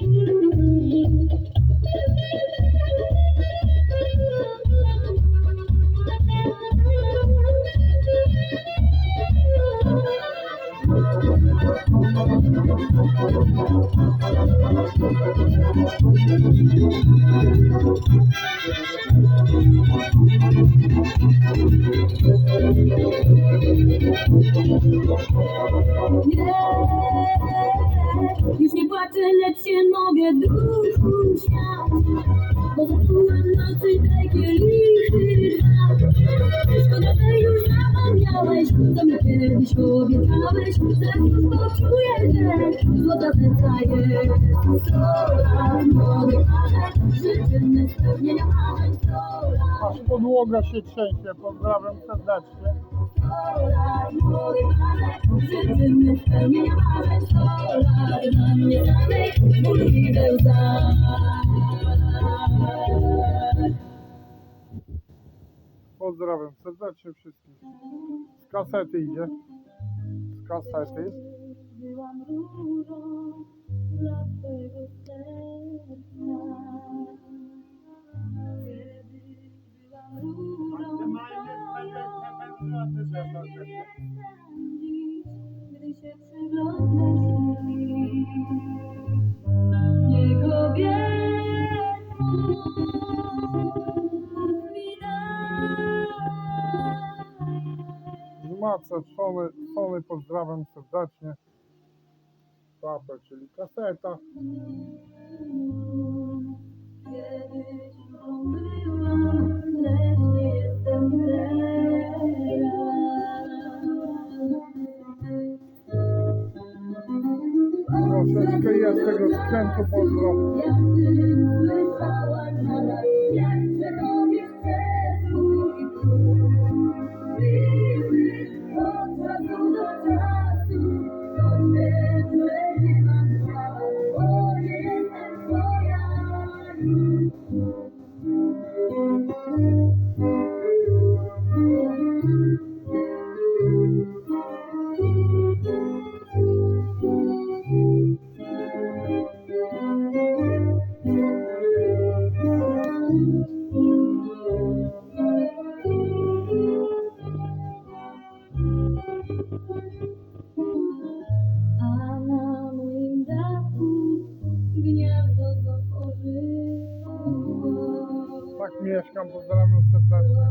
Yeah. Płaczę, lecz się mogę duchu śmiać Bo zatrułem nocy tej kielichy dwa Szkoda, że już zapomniałeś, co mi kiedyś obiecałeś już poczuję, że złota serca jest Sto lat mogę marzeć, życzymy spełnienia marzeń Aż podłoga się trzęsie. Pozdrawiam serdecznie. Sto lat mogę marzeć, życzymy spełnienia marzeń lat dla mnie Pozdrawiam serdecznie wszystkich. Z kasety idzie. Z kasety. Byłam różą Mace, Sony, Sony pozdrawiam serdecznie. Papę, czyli kaseta. Troszeczkę jest tego sprzętu pozdro. Tak mieszkam, pozdrawiam serdecznie.